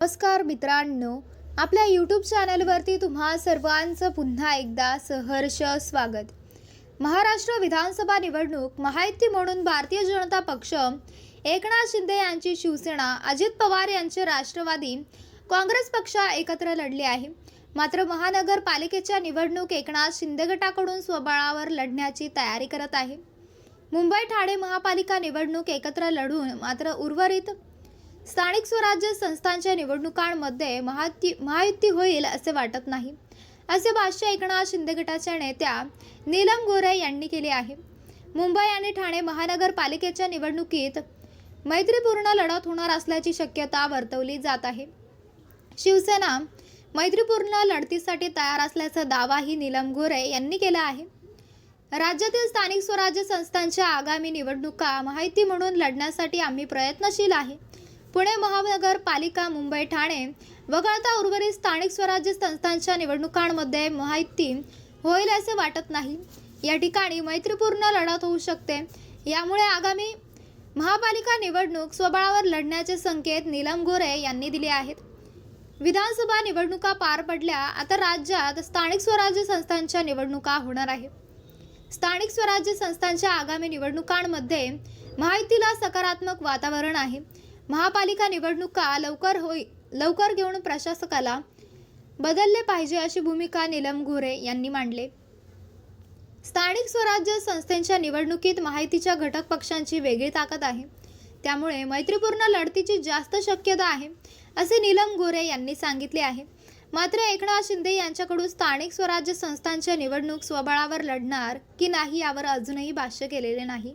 नमस्कार मित्रांनो आपल्या यूट्यूब चॅनलवरती तुम्हा सर्वांचं पुन्हा एकदा सहर्ष स्वागत. महाराष्ट्र विधानसभा निवडणूक महायुती म्हणून भारतीय जनता पक्ष एकनाथ शिंदे यांची शिवसेना अजित पवार यांचे राष्ट्रवादी काँग्रेस पक्ष एकत्र लढले आहे. मात्र महानगरपालिकेच्या निवडणूक एकनाथ शिंदे गटाकडून स्वबळावर लढण्याची तयारी करत आहे. मुंबई ठाणे महापालिका निवडणूक एकत्र लढून मात्र उर्वरित स्थानिक स्वराज्य संस्थांच्या निवडणुकांमध्ये महायुती महायुती होईल असे वाटत नाही. असे भाष्य एकनाथ शिंदे गटाच्या नेत्या नीलम गोरे यांनी केले आहे. मुंबई आणि ठाणे महानगरपालिकेच्या निवडणुकीत मैत्रीपूर्ण लढत होणार असल्याची शक्यता वर्तवली जात आहे. शिवसेना मैत्रीपूर्ण लढतीसाठी तयार असल्याचा दावाही नीलम गोरे यांनी केला आहे. राज्यातील स्थानिक स्वराज्य संस्थांच्या आगामी निवडणुका माहिती म्हणून लढण्यासाठी आम्ही प्रयत्नशील आहे. पुणे महानगरपालिका मुंबई ठाणे वगळता उर्वरित स्थानिक स्वराज्य संस्थांच्या निवडणुकांमध्ये माहिती होईल असे वाटत नाही. या ठिकाणी मैत्रीपूर्ण लढत होऊ शकते. यामुळे आगामी महापालिका निवडणूक स्वबळावर लढण्याचे संकेत नीलम गोरे यांनी दिले आहेत. विधानसभा निवडणुका पार पडल्या आता राज्यात स्थानिक स्वराज्य संस्थांच्या निवडणुका होणार आहे स्थानिक स्वराज्य संस्थांच्या आगामी निवडणुकांमध्ये माहितीला सकारात्मक वातावरण आहे. महापालिका निवडणुका लवकर होई लवकर घेऊन प्रशासकाला बदलले पाहिजे अशी भूमिका नीलम गोरे यांनी मांडले. स्थानिक स्वराज्य संस्थेच्या निवडणुकीत माहितीच्या घटक पक्षांची वेगळी ताकद आहे. त्यामुळे मैत्रीपूर्ण लढतीची जास्त शक्यता आहे असे नीलम गोरे यांनी सांगितले आहे. मात्र एकनाथ शिंदे यांच्याकडून स्थानिक स्वराज्य संस्थांच्या निवडणूक स्वबळावर लढणार की नाही यावर अजूनही भाष्य केलेले नाही.